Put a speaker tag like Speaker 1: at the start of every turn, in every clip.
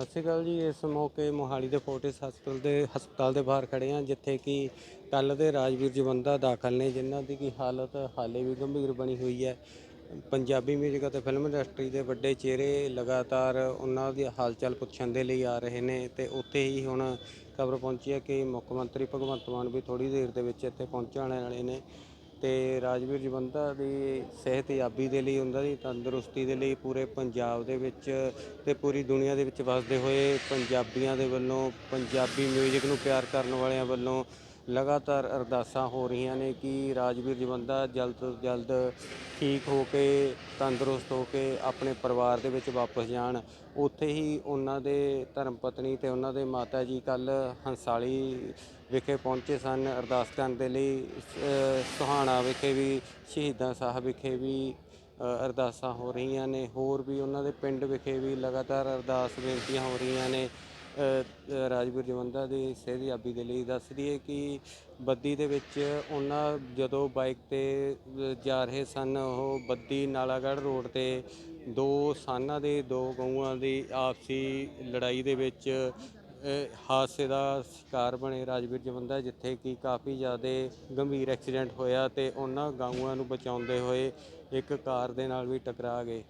Speaker 1: ਸਤਿ ਸ਼੍ਰੀ ਅਕਾਲ ਜੀ, ਇਸ ਮੌਕੇ ਮੋਹਾਲੀ ਦੇ ਫੋਰਟਿਸ ਹਸਪਤਾਲ ਦੇ ਹਸਪਤਾਲ ਦੇ ਬਾਹਰ ਖੜੇ ਹਾਂ, ਜਿੱਥੇ ਕਿ ਕੱਲ ਦੇ ਰਾਜਵੀਰ ਜਵੰਦਾ ਦਾਖਲ ਨੇ, ਜਿਨ੍ਹਾਂ ਦੀ ਕੀ ਹਾਲਤ ਹਾਲੇ ਵੀ ਗੰਭੀਰ ਬਣੀ ਹੋਈ ਹੈ। ਪੰਜਾਬੀ ਮਿਊਜ਼ਿਕ ਅਤੇ ਫਿਲਮ ਇੰਡਸਟਰੀ ਦੇ ਵੱਡੇ ਚਿਹਰੇ ਲਗਾਤਾਰ ਉਹਨਾਂ ਦੀ ਹਾਲਚਲ ਪੁੱਛਣ ਦੇ ਲਈ ਆ ਰਹੇ ਨੇ ਤੇ ਉੱਥੇ ਹੀ ਹੁਣ ਖਬਰ ਪਹੁੰਚੀ ਹੈ ਕਿ ਮੁੱਖ ਮੰਤਰੀ ਭਗਵੰਤ ਮਾਨ ਵੀ ਥੋੜੀ ਦੇਰ ਦੇ ਵਿੱਚ ਇੱਥੇ ਪਹੁੰਚਣ ਵਾਲੇ ਨੇ। ਤੇ ਰਾਜਵੀਰ ਜਵੰਦਾ ਦੀ ਸਿਹਤਯਾਬੀ ਦੇ ਲਈ, ਉਹਨਾਂ ਦੀ ਤੰਦਰੁਸਤੀ ਦੇ ਲਈ ਪੂਰੇ ਪੰਜਾਬ ਦੇ ਵਿੱਚ ਤੇ ਪੂਰੀ ਦੁਨੀਆ ਦੇ ਵਿੱਚ ਵਸਦੇ ਹੋਏ ਪੰਜਾਬੀਆਂ ਦੇ ਵੱਲੋਂ, ਪੰਜਾਬੀ ਮਿਊਜ਼ਿਕ ਨੂੰ ਪਿਆਰ ਕਰਨ ਵਾਲਿਆਂ ਵੱਲੋਂ ਲਗਾਤਾਰ ਅਰਦਾਸਾਂ ਹੋ ਰਹੀਆਂ ਨੇ ਕਿ ਰਾਜਵੀਰ ਜਵੰਦਾ ਜਲਦ ਤੋਂ ਜਲਦ ਠੀਕ ਹੋ ਕੇ, ਤੰਦਰੁਸਤ ਹੋ ਕੇ ਆਪਣੇ ਪਰਿਵਾਰ ਦੇ ਵਿੱਚ ਵਾਪਸ ਜਾਣ। ਉੱਥੇ ਹੀ ਉਹਨਾਂ ਦੇ ਧਰਮ ਪਤਨੀ ਤੇ ਉਹਨਾਂ ਦੇ ਮਾਤਾ ਜੀ ਕੱਲ ਹੰਸਾਲੀ ਵਿਖੇ ਪਹੁੰਚੇ ਸਨ। ਅਰਦਾਸ ਕਰਨ ਦੇ ਲਈ ਸੁਹਾਣਾ ਵਿਖੇ ਵੀ, ਸ਼ਹੀਦਾਂ ਸਾਹਿਬ ਵਿਖੇ ਵੀ ਅਰਦਾਸਾਂ ਹੋ ਰਹੀਆਂ ਨੇ। ਹੋਰ ਵੀ ਉਹਨਾਂ ਦੇ ਪਿੰਡ ਵਿਖੇ ਵੀ ਲਗਾਤਾਰ ਅਰਦਾਸ ਬੇਨਤੀਆਂ ਹੋ ਰਹੀਆਂ ਨੇ। ਰਾਜਵੀਰ ਜਵੰਦਾ ਦੀ ਸਿਹਤਯਾਬੀ ਦੇ ਲਈ ਦੱਸ ਦਈਏ ਕਿ ਬੱਦੀ ਦੇ ਵਿੱਚ ਉਹਨਾਂ ਜਦੋਂ ਬਾਈਕ ਤੇ ਜਾ ਰਹੇ ਸਨ, ਉਹ ਬੱਦੀ ਨਾਲਾਗੜ੍ਹ ਰੋਡ ਤੇ ਦੋ ਸਾਨਾਂ ਦੇ, ਦੋ ਗਊਆਂ ਦੀ ਆਪਸੀ ਲੜਾਈ ਦੇ ਵਿੱਚ ਹਾਦਸੇ ਦਾ ਸ਼ਿਕਾਰ ਬਣੇ ਰਾਜਵੀਰ ਜਵੰਦਾ ਜਿੱਥੇ ਕਿ ਕਾਫੀ ਜ਼ਿਆਦਾ ਗੰਭੀਰ ਐਕਸੀਡੈਂਟ ਹੋਇਆ ਤੇ ਉਹਨਾਂ ਗਾਊਆਂ ਨੂੰ ਬਚਾਉਂਦੇ ਹੋਏ ਇੱਕ ਕਾਰ ਦੇ ਨਾਲ ਵੀ ਟਕਰਾ ਗਏ।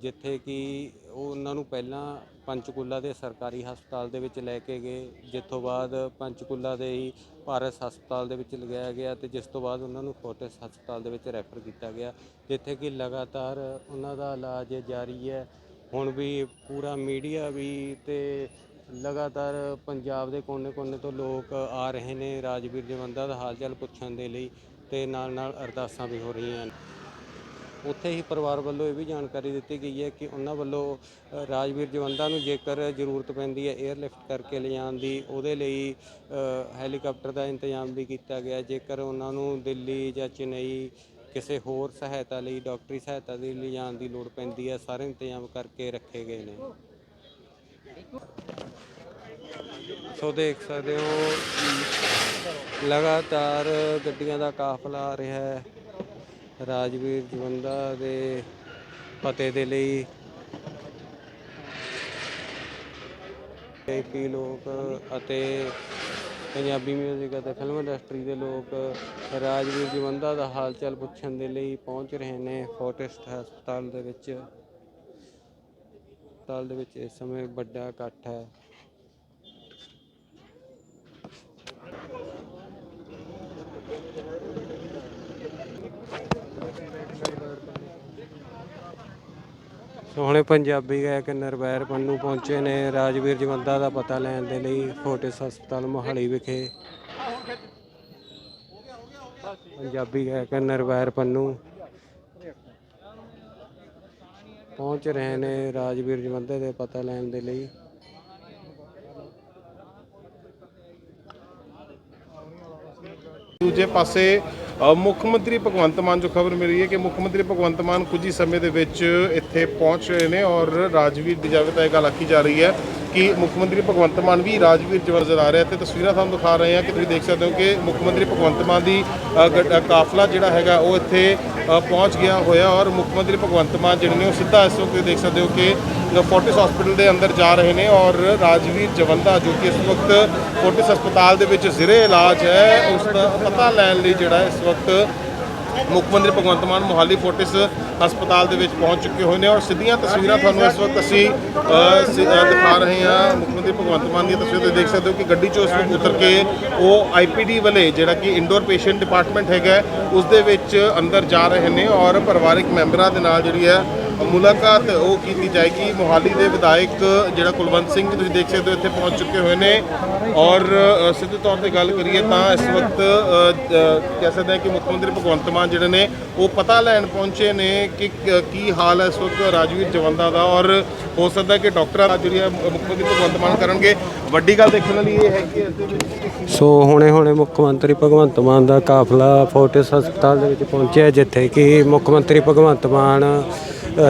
Speaker 1: ਜਿੱਥੇ ਕਿ ਉਹ ਉਹਨਾਂ ਨੂੰ ਪਹਿਲਾਂ ਪੰਚਕੂਲਾ ਦੇ ਸਰਕਾਰੀ ਹਸਪਤਾਲ ਦੇ ਵਿੱਚ ਲੈ ਕੇ ਗਏ, ਜਿੱਥੋਂ ਬਾਅਦ ਪੰਚਕੂਲਾ ਦੇ ਹੀ ਭਾਰਤ ਹਸਪਤਾਲ ਦੇ ਵਿੱਚ ਲਗਾਇਆ ਗਿਆ ਤੇ ਜਿਸ ਤੋਂ ਬਾਅਦ ਉਹਨਾਂ ਨੂੰ ਫੋਰਟਿਸ ਹਸਪਤਾਲ ਦੇ ਵਿੱਚ ਰੈਫਰ ਕੀਤਾ ਗਿਆ। ਜਿੱਥੇ ਕਿ ਲਗਾਤਾਰ ਉਹਨਾਂ ਦਾ ਇਲਾਜ ਜਾਰੀ ਹੈ। ਹੁਣ ਵੀ ਪੂਰਾ ਮੀਡੀਆ ਵੀ ਤੇ ਲਗਾਤਾਰ ਪੰਜਾਬ ਦੇ ਕੋਨੇ-ਕੋਨੇ ਤੋਂ ਲੋਕ ਆ ਰਹੇ ਨੇ। ਰਾਜਵੀਰ ਜਵੰਦਾ ਦਾ ਹਾਲ ਚਾਲ ਪੁੱਛਣ ਦੇ ਲਈ ਤੇ ਨਾਲ-ਨਾਲ ਅਰਦਾਸਾਂ ਵੀ ਹੋ ਰਹੀਆਂ ਹਨ ਉੱਥੇ ਹੀ ਪਰਿਵਾਰ ਵੱਲੋਂ ਇਹ ਵੀ ਜਾਣਕਾਰੀ ਦਿੱਤੀ ਗਈ ਹੈ ਕਿ ਉਹਨਾਂ ਵੱਲੋਂ ਅ, ਰਾਜਵੀਰ ਜਵੰਦਾ ਨੂੰ ਜੇਕਰ ਜ਼ਰੂਰਤ ਪੈਂਦੀ ਹੈ 에ਅਰਲਿਫਟ ਕਰਕੇ ਲਿਜਾਣ ਦੀ ਉਹਦੇ ਲਈ ਅ, ਹੈਲੀਕਾਪਟਰ ਦਾ ਇੰਤਜ਼ਾਮ ਵੀ ਕੀਤਾ ਗਿਆ। ਜੇਕਰ ਉਹਨਾਂ ਨੂੰ ਦਿੱਲੀ ਜਾਂ ਚੇਨਈ ਕਿਸੇ ਹੋਰ ਸਹਾਇਤਾ ਲਈ ਡਾਕਟਰੀ ਸਹਾਇਤਾ ਦੇ ਲਈ ਲਿਜਾਣ ਦੀ ਲੋੜ ਪੈਂਦੀ ਹੈ ਸਾਰੇ ਇੰਤਜ਼ਾਮ ਕਰਕੇ ਰੱਖੇ ਗਏ ਨੇ। ਸੋ ਦੇਖ ਸਕਦੇ ਹੋ ਲਗਾਤਾਰ ਗੱਡੀਆਂ ਦਾ ਕਾਫਲਾ ਆ ਰਿਹਾ ਹੈ। ਰਾਜਵੀਰ ਜਵੰਦਾ ਦੇ ਪਤੇ ਦੇ ਲਈ ਕਈ ਲੋਕ ਅਤੇ ਪੰਜਾਬੀ ਮਿਊਜ਼ਿਕ ਅਤੇ ਫਿਲਮ ਇੰਡਸਟਰੀ ਦੇ ਲੋਕ ਰਾਜਵੀਰ ਜਵੰਦਾ ਦਾ ਹਾਲ ਚਾਲ ਪੁੱਛਣ ਦੇ ਲਈ ਪਹੁੰਚ ਰਹੇ ਨੇ ਫੋਰਟਿਸਟ ਹਸਪਤਾਲ ਦੇ ਵਿੱਚ। ਹਸਪਤਾਲ ਦੇ ਵਿੱਚ ਇਸ ਸਮੇਂ ਵੱਡਾ ਇਕੱਠ ਹੈ। ਸੋ ਪੰਜਾਬੀ ਗਾਇਕ ਨਰਵੈਰ ਪੰਨੂ ਪਹੁੰਚੇ ਨੇ। ਰਾਜਵੀਰ ਜਵੰਦਾ ਦਾ ਪਤਾ ਲੈਣ ਦੇ ਲਈ ਫੋਰਟਿਸ ਹਸਪਤਾਲ ਮੋਹਾਲੀ ਵਿਖੇ। ਪੰਜਾਬੀ ਗਾਇਕ ਨਰਵੈਰ ਪੰਨੂ ਪਹੁੰਚ ਰਹੇ ਨੇ ਰਾਜਵੀਰ ਜਵੰਦਾ ਦੇ ਪਤਾ ਲੈਣ ਦੇ ਲਈ।
Speaker 2: ਦੂਜੇ ਪਾਸੇ ਮੁੱਖ ਮੰਤਰੀ ਭਗਵੰਤ ਮਾਨ ਜੋ ਖਬਰ ਮਿਲੀ ਹੈ ਕਿ ਮੁੱਖ ਮੰਤਰੀ ਭਗਵੰਤ ਮਾਨ ਕੁਝ ਹੀ ਸਮੇਂ ਦੇ ਵਿੱਚ ਇੱਥੇ ਪਹੁੰਚ ਰਹੇ ਨੇ ਔਰ ਰਾਜਵੀਰ ਦੀ ਜਾਵੇ ਤਾਂ ਇਹ ਗੱਲ ਆਖੀ ਜਾ ਰਹੀ ਹੈ ਕਿ ਮੁੱਖ ਮੰਤਰੀ ਭਗਵੰਤ ਮਾਨ ਵੀ ਰਾਜਵੀਰ ਜਵਰ ਨਜ਼ਰ ਆ ਰਿਹਾ ਤੇ ਤਸਵੀਰਾਂ ਤੁਹਾਨੂੰ ਦਿਖਾ ਰਹੇ ਹਾਂ ਕਿ ਤੁਸੀਂ ਦੇਖ ਸਕਦੇ ਹੋ ਕਿ ਮੁੱਖ ਮੰਤਰੀ ਭਗਵੰਤ ਮਾਨ ਦੀ ਗ- ਕਾਫਲਾ ਜਿਹੜਾ ਹੈਗਾ ਉਹ ਇੱਥੇ ਪਹੁੰਚ ਗਿਆ ਹੋਇਆ ਔਰ ਮੁੱਖ ਮੰਤਰੀ ਭਗਵੰਤ ਮਾਨ ਜਿਹੜੇ ਨੇ ਉਹ ਸਿੱਧਾ ਇਸ ਵਕਤ ਦੇਖ ਸਕਦੇ ਹੋ ਕਿ ਫੋਰਟਿਸ ਹਸਪੀਟਲ ਦੇ ਅੰਦਰ ਜਾ ਰਹੇ ਨੇ ਔਰ ਰਾਜਵੀਰ ਜਵੰਦਾ ਜੋ ਕਿ ਇਸ ਵਕਤ ਫੋਰਟਿਸ ਹਸਪਤਾਲ ਦੇ ਵਿੱਚ ਜ਼ਿਰੇ ਇਲਾਜ ਹੈ, ਉਸ ਦਾ ਪਤਾ ਲੈਣ ਲਈ ਜਿਹੜਾ ਇਸ ਵਕਤ ਮੁੱਖ ਮੰਤਰੀ ਭਗਵੰਤ ਮਾਨ ਮੋਹਾਲੀ ਫੋਰਟਿਸ ਹਸਪਤਾਲ ਦੇ ਵਿੱਚ ਪਹੁੰਚ ਚੁੱਕੇ ਹੋਏ ਨੇ ਔਰ ਸਿੱਧੀਆਂ ਤਸਵੀਰਾਂ ਤੁਹਾਨੂੰ ਇਸ ਵਕਤ ਅਸੀਂ ਦਿਖਾ ਰਹੇ ਹਾਂ। ਮੁੱਖ ਮੰਤਰੀ ਭਗਵੰਤ ਮਾਨ ਦੀਆਂ ਤਸਵੀਰਾਂ ਤੁਸੀਂ ਦੇਖ ਸਕਦੇ ਹੋ ਕਿ ਗੱਡੀ ਚੋਂ ਇਸ ਵਕਤ ਉਤਰ ਕੇ ਉਹ ਆਈਪੀਡੀ ਵਾਲੇ, ਜਿਹੜਾ ਕਿ ਇੰਡੋਰ ਪੇਸ਼ੈਂਟ ਡਿਪਾਰਟਮੈਂਟ ਹੈਗਾ, ਉਸ ਦੇ ਵਿੱਚ ਅੰਦਰ ਜਾ ਰਹੇ ਨੇ ਔਰ ਪਰਿਵਾਰਕ ਮੈਂਬਰਾਂ ਦੇ ਨਾਲ ਜਿਹੜੀ ਹੈ ਮੁਲਾਕਾਤ ਉਹ ਕੀਤੀ ਜਾਏਗੀ। ਮੋਹਾਲੀ ਦੇ ਵਿਧਾਇਕ ਜਿਹੜਾ ਕੁਲਵੰਤ ਸਿੰਘ ਵੀ ਤੁਸੀਂ ਦੇਖ ਸਕਦੇ ਹੋ ਇੱਥੇ ਪਹੁੰਚ ਚੁੱਕੇ ਹੋਏ ਨੇ। ਔਰ ਸਿੱਧੇ ਤੌਰ ਤੇ ਗੱਲ ਕਰੀਏ ਤਾਂ ਇਸ ਵਕਤ ਕਹਿ ਸਕਦੇ ਹਾਂ ਕਿ ਮੁੱਖ ਮੰਤਰੀ ਭਗਵੰਤ ਮਾਨ ਜਿਹੜੇ ਨੇ, ਉਹ ਪਤਾ ਲੈਣ ਪਹੁੰਚੇ ਨੇ ਕਿ ਕ- ਕੀ ਹਾਲ ਹੈ ਇਸ ਵਕਤ ਰਾਜਵੀਰ ਜਵੰਦਾ ਦਾ। ਔਰ ਹੋ ਸਕਦਾ ਕਿ ਡਾਕਟਰਾਂ ਦਾ ਜਿਹੜੀ ਮੁੱਖ ਮੰਤਰੀ ਭਗਵੰਤ ਮਾਨ ਕਰਨਗੇ। ਵੱਡੀ ਗੱਲ ਦੇਖਣ ਵਾਲੀ ਇਹ ਹੈ ਕਿ ਇਸ ਦੇ ਵਿੱਚ
Speaker 1: ਸੋ ਹੁਣੇ ਹੁਣੇ ਮੁੱਖ ਮੰਤਰੀ ਭਗਵੰਤ ਮਾਨ ਦਾ ਕਾਫਲਾ ਫੋਰਟਿਸ ਹਸਪਤਾਲ ਦੇ ਵਿੱਚ ਪਹੁੰਚਿਆ ਜਿੱਥੇ ਕਿ ਮੁੱਖ ਮੰਤਰੀ ਭਗਵੰਤ ਮਾਨ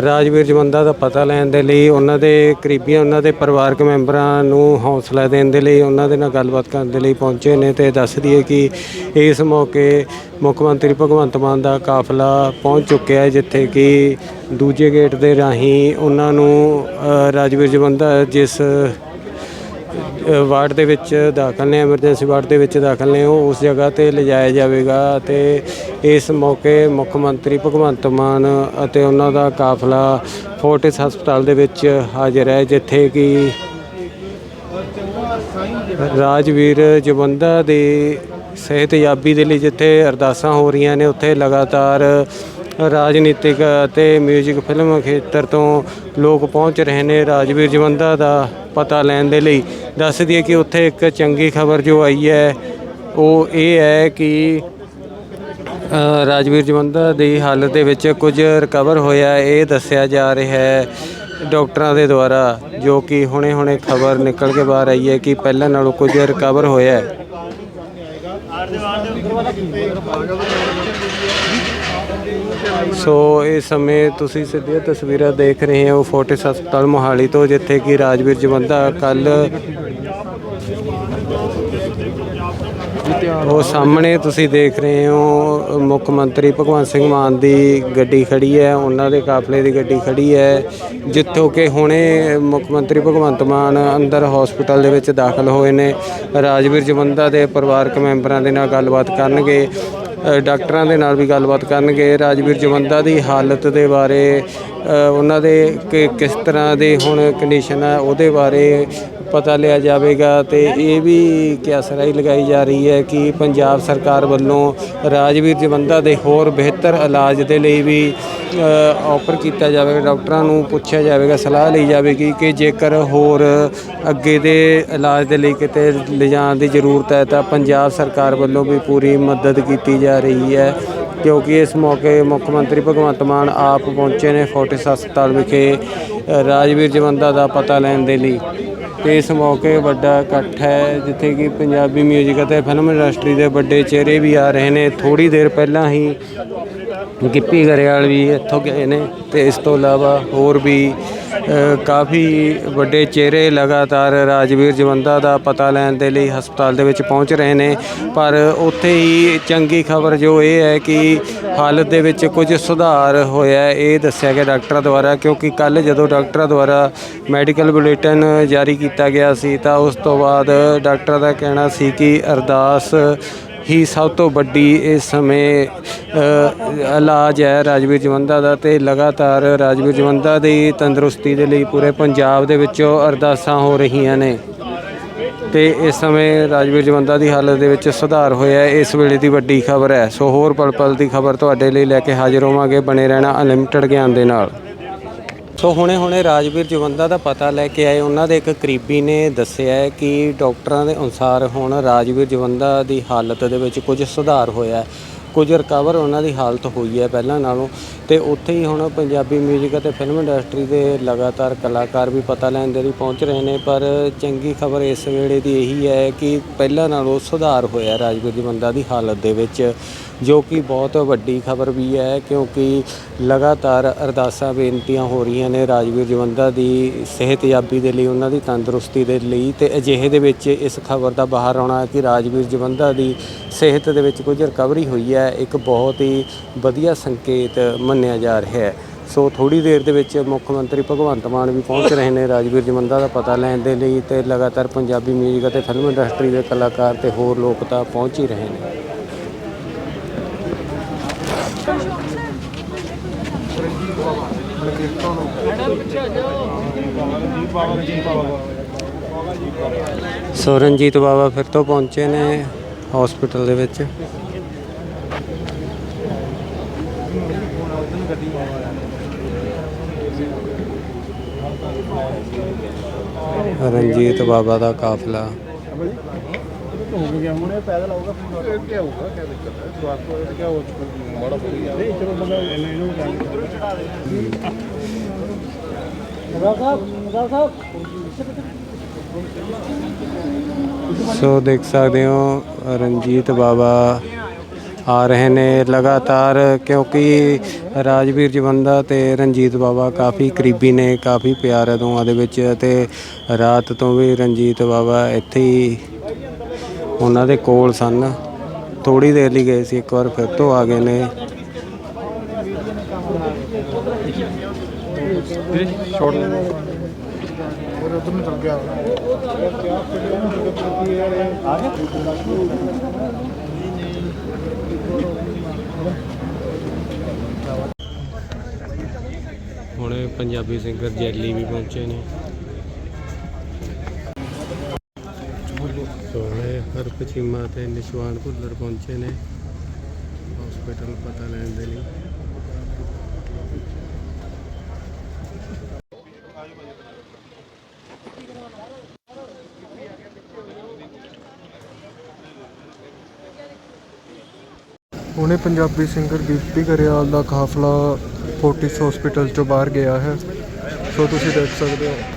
Speaker 1: ਰਾਜਵੀਰ ਜਵੰਦਾ ਦਾ ਪਤਾ ਲੈਣ ਦੇ ਲਈ, ਉਹਨਾਂ ਦੇ ਕਰੀਬੀਆਂ, ਉਹਨਾਂ ਦੇ ਪਰਿਵਾਰਕ ਮੈਂਬਰਾਂ ਨੂੰ ਹੌਸਲਾ ਦੇਣ ਦੇ ਲਈ, ਉਹਨਾਂ ਦੇ ਨਾਲ ਗੱਲਬਾਤ ਕਰਨ ਦੇ ਲਈ ਪਹੁੰਚੇ ਨੇ ਤੇ ਦੱਸ ਦਈਏ ਕਿ ਇਸ ਮੌਕੇ ਮੁੱਖ ਮੰਤਰੀ ਭਗਵੰਤ ਮਾਨ ਦਾ ਕਾਫਲਾ ਪਹੁੰਚ ਚੁੱਕਿਆ ਹੈ, ਜਿੱਥੇ ਕਿ ਦੂਜੇ ਗੇਟ ਦੇ ਰਾਹੀਂ ਉਹਨਾਂ ਨੂੰ ਰਾਜਵੀਰ ਜਵੰਦਾ ਜਿਸ ਵਾਰਡ ਦੇ ਵਿੱਚ ਦਾਖਲ ਨੇ ਐਮਰਜੈਂਸੀ ਵਾਰਡ ਦੇ ਵਿੱਚ ਦਾਖਲ ਨੇ, ਉਹ ਉਸ ਜਗ੍ਹਾ ਤੇ ਲਿਜਾਇਆ ਜਾਵੇਗਾ ਅਤੇ ਇਸ ਮੌਕੇ ਮੁੱਖ ਮੰਤਰੀ ਭਗਵੰਤ ਮਾਨ ਅਤੇ ਉਹਨਾਂ ਦਾ ਕਾਫਲਾ ਫੋਰਟਿਸ ਹਸਪਤਾਲ ਦੇ ਵਿੱਚ ਹਾਜ਼ਰ ਹੈ, ਜਿੱਥੇ ਕਿ ਰਾਜਵੀਰ ਜਵੰਦਾ ਦੇ ਸਿਹਤਯਾਬੀ ਦੇ ਲਈ ਜਿੱਥੇ ਅਰਦਾਸਾਂ ਹੋ ਰਹੀਆਂ ਨੇ, ਉੱਥੇ ਲਗਾਤਾਰ ਰਾਜਨੀਤਿਕ ਅਤੇ 뮤직 ਫਿਲਮ ਖੇਤਰ ਤੋਂ ਲੋਕ ਪਹੁੰਚ ਰਹੇ ਨੇ। ਰਾਜਵੀਰ ਜਵੰਦਾ ਦਾ ਪਤਾ ਲੈਣ ਦੇ ਲਈ। ਦੱਸ ਦਈਏ ਕਿ ਉੱਥੇ ਇੱਕ ਚੰਗੀ ਖਬਰ ਜੋ ਆਈ ਹੈ, ਉਹ ਇਹ ਹੈ ਕਿ ਰਾਜਵੀਰ ਜਵੰਦਾ ਦੀ ਹਾਲਤ ਦੇ ਵਿੱਚ ਕੁਝ ਰਿਕਵਰ ਹੋਇਆ ਇਹ ਦੱਸਿਆ ਜਾ ਰਿਹਾ ਹੈ ਡਾਕਟਰਾਂ ਦੇ ਦੁਆਰਾ, ਜੋ ਕਿ ਹੁਣੇ-ਹੁਣੇ ਖਬਰ ਨਿਕਲ ਕੇ ਬਾਹਰ ਆਈ ਹੈ ਕਿ ਪਹਿਲਾਂ ਨਾਲੋਂ ਕੁਝ ਰਿਕਵਰ ਹੋਇਆ ਹੈ। ਸੋ ਇਸ ਸਮੇਂ ਤੁਸੀਂ ਸਿੱਧੀਆਂ ਤਸਵੀਰਾਂ ਦੇਖ ਰਹੇ ਹੋ ਫੋਰਟਿਸ ਹਸਪਤਾਲ ਮੋਹਾਲੀ ਤੋਂ, ਜਿੱਥੇ ਕਿ ਰਾਜਵੀਰ ਜਵੰਦਾ ਕੱਲ ਉਹ ਸਾਹਮਣੇ ਤੁਸੀਂ ਦੇਖ ਰਹੇ ਹੋ, ਮੁੱਖ ਮੰਤਰੀ ਭਗਵੰਤ ਸਿੰਘ ਮਾਨ ਦੀ ਗੱਡੀ ਖੜੀ ਹੈ, ਉਹਨਾਂ ਦੇ ਕਾਫਲੇ ਦੀ ਗੱਡੀ ਖੜੀ ਹੈ, ਜਿੱਥੋਂ ਕਿ ਹੁਣੇ ਮੁੱਖ ਮੰਤਰੀ ਭਗਵੰਤ ਮਾਨ ਅੰਦਰ ਹਸਪਤਾਲ ਦੇ ਵਿੱਚ ਦਾਖਲ ਹੋਏ ਨੇ। ਰਾਜਵੀਰ ਜਵੰਦਾ ਦੇ ਪਰਿਵਾਰਕ ਮੈਂਬਰਾਂ ਦੇ ਨਾਲ ਗੱਲਬਾਤ ਕਰਨਗੇ। ਡਾਕਟਰਾਂ ਦੇ ਨਾਲ ਵੀ ਗੱਲਬਾਤ ਕਰਨਗੇ। ਰਾਜਵੀਰ ਜਵੰਦਾ ਦੀ ਹਾਲਤ ਦੇ ਬਾਰੇ ਉਹਨਾਂ ਦੇ ਕਿ ਕਿਸ ਤਰ੍ਹਾਂ ਦੀ ਹੁਣ ਕੰਡੀਸ਼ਨ ਹੈ ਉਹਦੇ ਬਾਰੇ ਪਤਾ ਲਿਆ ਜਾਵੇਗਾ ਤੇ ਇਹ ਵੀ ਕਿਆਸਰਾਈ ਲਗਾਈ ਜਾ ਰਹੀ ਹੈ ਕਿ ਪੰਜਾਬ ਸਰਕਾਰ ਵੱਲੋਂ ਰਾਜਵੀਰ ਜਵੰਦਾ ਦੇ ਹੋਰ ਬਿਹਤਰ ਇਲਾਜ ਦੇ ਲਈ ਵੀ ਆਫਰ ਕੀਤਾ ਜਾਵੇਗਾ, ਡਾਕਟਰਾਂ ਨੂੰ ਪੁੱਛਿਆ ਜਾਵੇਗਾ, ਸਲਾਹ ਲਈ ਜਾਵੇਗੀ ਕਿ ਜੇਕਰ ਹੋਰ ਅੱਗੇ ਦੇ ਇਲਾਜ ਦੇ ਲਈ ਕਿਤੇ ਲਿਜਾਣ ਦੀ ਜ਼ਰੂਰਤ ਹੈ ਤਾਂ ਪੰਜਾਬ ਸਰਕਾਰ ਵੱਲੋਂ ਵੀ ਪੂਰੀ ਮਦਦ ਕੀਤੀ ਜਾ ਰਹੀ ਹੈ, ਕਿਉਂਕਿ ਇਸ ਮੌਕੇ ਮੁੱਖ ਮੰਤਰੀ ਭਗਵੰਤ ਮਾਨ ਆਪ ਪਹੁੰਚੇ ਨੇ ਫੋਰਟਿਸ ਹਸਪਤਾਲ ਵਿਖੇ ਰਾਜਵੀਰ ਜਵੰਦਾ ਦਾ ਪਤਾ ਲੈਣ ਦੇ ਲਈ। ਤੇ ਇਸ ਮੌਕੇ ਵੱਡਾ ਇਕੱਠ ਹੈ, ਜਿੱਥੇ ਕਿ ਪੰਜਾਬੀ 뮤직 ਅਤੇ ਫਿਲਮ ਇੰਡਸਟਰੀ ਦੇ ਵੱਡੇ ਚਿਹਰੇ ਵੀ ਆ ਰਹੇ ਨੇ। ਥੋੜੀ ਦੇਰ ਪਹਿਲਾਂ ਹੀ ਗਿੱਪੀ ਗਰੇਵਾਲ ਵੀ ਇੱਥੋਂ ਗਏ ਨੇ ਤੇ ਇਸ ਤੋਂ ਇਲਾਵਾ ਹੋਰ ਵੀ ਕਾਫੀ ਵੱਡੇ ਚਿਹਰੇ ਲਗਾਤਾਰ ਰਾਜਵੀਰ ਜਵੰਦਾ ਦਾ ਪਤਾ ਲੈਣ ਦੇ ਲਈ ਹਸਪਤਾਲ ਦੇ ਵਿੱਚ ਪਹੁੰਚ ਰਹੇ ਨੇ। ਪਰ ਉੱਥੇ ਹੀ ਚੰਗੀ ਖਬਰ ਜੋ ਇਹ ਹੈ ਕਿ ਹਾਲਤ ਦੇ ਵਿੱਚ ਕੁਝ ਸੁਧਾਰ ਹੋਇਆ ਇਹ ਦੱਸਿਆ ਗਿਆ ਡਾਕਟਰਾਂ ਦੁਆਰਾ, ਕਿਉਂਕਿ ਕੱਲ ਜਦੋਂ ਡਾਕਟਰਾਂ ਦੁਆਰਾ ਮੈਡੀਕਲ ਬੁਲੇਟਿਨ ਜਾਰੀ ਕੀਤਾ ਗਿਆ ਸੀ, ਤਾਂ ਉਸ ਤੋਂ ਬਾਅਦ ਡਾਕਟਰਾਂ ਦਾ ਕਹਿਣਾ ਸੀ ਕਿ ਅਰਦਾਸ ਹੀ ਸਭ ਤੋਂ ਵੱਡੀ ਇਸ ਸਮੇਂ ਇਲਾਜ ਹੈ ਰਾਜਵੀਰ ਜਵੰਦਾ ਦਾ ਤੇ ਲਗਾਤਾਰ ਰਾਜਵੀਰ ਜਵੰਦਾ ਦੀ ਤੰਦਰੁਸਤੀ ਦੇ ਲਈ ਪੂਰੇ ਪੰਜਾਬ ਦੇ ਵਿੱਚੋਂ ਅਰਦਾਸਾਂ ਹੋ ਰਹੀਆਂ ਨੇ। ਤੇ ਇਸ ਸਮੇਂ ਰਾਜਵੀਰ ਜਵੰਦਾ ਦੀ ਹਾਲਤ ਦੇ ਵਿੱਚ ਸੁਧਾਰ ਹੋਇਆ ਹੈ। ਇਸ ਵੇਲੇ ਦੀ ਵੱਡੀ ਖਬਰ ਹੈ। ਸੋ ਹੋਰ ਪਲ ਪਲ ਦੀ ਖਬਰ ਤੁਹਾਡੇ ਲਈ ਲੈ ਕੇ ਹਾਜ਼ਰ ਹੋਵਾਂਗੇ। ਬਣੇ ਰਹਿਣਾ ਅਨਲਿਮਟਿਡ ਗਿਆਨ ਦੇ ਨਾਲ। ਸੋ ਹੁਣੇ ਹੁਣੇ ਰਾਜਵੀਰ ਜਵੰਦਾ ਦਾ ਪਤਾ ਲੈ ਕੇ ਆਏ। ਉਹਨਾਂ ਦੇ ਇੱਕ ਕਰੀਬੀ ਨੇ ਦੱਸਿਆ ਹੈ ਕਿ ਡਾਕਟਰਾਂ ਦੇ ਅਨੁਸਾਰ ਹੁਣ ਰਾਜਵੀਰ ਜਵੰਦਾ ਦੀ ਹਾਲਤ ਦੇ ਵਿੱਚ ਕੁਝ ਸੁਧਾਰ ਹੋਇਆ ਹੈ। ਕੁਝ ਰਿਕਵਰ ਉਹਨਾਂ ਦੀ ਹਾਲਤ ਹੋਈ ਹੈ ਪਹਿਲਾਂ ਨਾਲੋਂ। ਤੇ ਉੱਥੇ ਹੀ ਹੁਣ ਪੰਜਾਬੀ 뮤직 ਅਤੇ ਫਿਲਮ ਇੰਡਸਟਰੀ ਦੇ ਲਗਾਤਾਰ ਕਲਾਕਾਰ ਵੀ ਪਤਾ ਲੈਣ ਦੇ ਲਈ ਪਹੁੰਚ ਰਹੇ ਨੇ। ਪਰ ਚੰਗੀ ਖਬਰ ਇਸ ਵੇਲੇ ਦੀ ਇਹੀ ਹੈ ਕਿ ਪਹਿਲਾਂ ਨਾਲੋਂ ਸੁਧਾਰ ਹੋਇਆ ਰਾਜਵੀਰ ਜਵੰਦਾ ਦੀ ਹਾਲਤ ਦੇ ਵਿੱਚ। ਜੋ ਕਿ ਬਹੁਤ ਵੱਡੀ ਖਬਰ ਵੀ ਹੈ ਕਿਉਂਕਿ ਲਗਾਤਾਰ ਅਰਦਾਸਾਂ ਬੇਨਤੀਆਂ ਹੋ ਰਹੀਆਂ ਨੇ ਰਾਜਵੀਰ ਜਵੰਦਾ ਦੀ ਸਿਹਤਯਾਬੀ ਦੇ ਲਈ, ਉਹਨਾਂ ਦੀ ਤੰਦਰੁਸਤੀ ਦੇ ਲਈ ਤੇ ਅਜਿਹੇ ਦੇ ਵਿੱਚ ਇਸ ਖਬਰ ਦਾ ਬਾਹਰ ਆਉਣਾ ਕਿ ਰਾਜਵੀਰ ਜਵੰਦਾ ਦੀ ਸਿਹਤ ਦੇ ਵਿੱਚ ਕੁਝ ਰਿਕਵਰੀ ਹੋਈ ਹੈ, ਇੱਕ ਬਹੁਤ ਹੀ ਵਧੀਆ ਸੰਕੇਤ ਮੰਨਿਆ ਜਾ ਰਿਹਾ ਹੈ। ਸੋ ਥੋੜੀ ਦੇਰ ਦੇ ਵਿੱਚ ਮੁੱਖ ਮੰਤਰੀ ਭਗਵੰਤ ਮਾਨ ਵੀ ਪਹੁੰਚ ਰਹੇ ਨੇ ਰਾਜਵੀਰ ਜਵੰਦਾ ਦਾ ਪਤਾ ਲੈਣ ਦੇ ਲਈ ਤੇ ਲਗਾਤਾਰ ਪੰਜਾਬੀ ਮਿਊਜ਼ਿਕ ਅਤੇ ਫਿਲਮ ਇੰਡਸਟਰੀ ਦੇ ਕਲਾਕਾਰ ਤੇ ਹੋਰ ਲੋਕ ਤਾਂ ਪਹੁੰਚ ਹੀ ਰਹੇ ਨੇ। ਸੋ ਰਣਜੀਤ ਬਾਬਾ ਫਿਰ ਤੋਂ ਪਹੁੰਚੇ ਨੇ ਹਸਪੀਟਲ ਦੇ ਵਿੱਚ। ਰਣਜੀਤ ਬਾਬਾ ਦਾ ਕਾਫਲਾ।
Speaker 2: हो गया हमने पैदल आऊंगा क्या होगा क्या दिक्कत है तो आपको क्या हो बड़ा नहीं चलो मतलब इन्होंने
Speaker 1: ਸੋ ਦੇਖ ਸਕਦੇ ਹੋ ਰਣਜੀਤ ਬਾਬਾ ਆ ਰਹੇ ਨੇ ਲਗਾਤਾਰ ਕਿਉਂਕਿ ਰਾਜਵੀਰ ਜਵੰਦਾ ਤੇ ਰਣਜੀਤ ਬਾਬਾ ਕਾਫੀ ਕਰੀਬੀ ਨੇ ਕਾਫੀ ਪਿਆਰ ਹੈ ਦੋਵਾਂ ਦੇ ਵਿੱਚ ਤੇ ਰਾਤ ਤੋਂ ਵੀ ਰਣਜੀਤ ਬਾਬਾ ਇੱਥੇ ਹੀ ਉਹਨਾਂ ਦੇ ਕੋਲ ਸਨ। ਥੋੜੀ ਦੇਰ ਲਈ ਗਏ ਸੀ, ਇੱਕ ਵਾਰ ਫਿਰ ਤੋਂ ਆ ਗਏ ਨੇ।
Speaker 3: ਉਧਰ ਨੂੰ ਚਲ ਗਿਆ
Speaker 1: ਹੁਣੇ ਪੰਜਾਬੀ ਸਿੰਗਰ ਜੈਲੀ ਵੀ ਪਹੁੰਚੇ ਨੇ। ਪਚੀਮਾ ਹਰਪ ਤੇ ਨਿਸ਼ਵਾਨ ਭੁੱਲਰ ਪਹੁੰਚੇ ਨੇ। ਹਸਪੀਟਲ ਪਤਾ ਲੈਣ ਦੇ ਲਈ।
Speaker 3: ਹੁਣੇ ਪੰਜਾਬੀ ਸਿੰਗਰ ਗਿਫਟੀ ਗਰੇਵਾਲ ਦਾ ਕਾਫਲਾ ਫੋਰਟਿਸ ਹਸਪੀਟਲ ਚੋਂ ਬਾਹਰ ਗਿਆ ਹੈ। ਸੋ ਤੁਸੀਂ ਦੇਖ ਸਕਦੇ ਹੋ।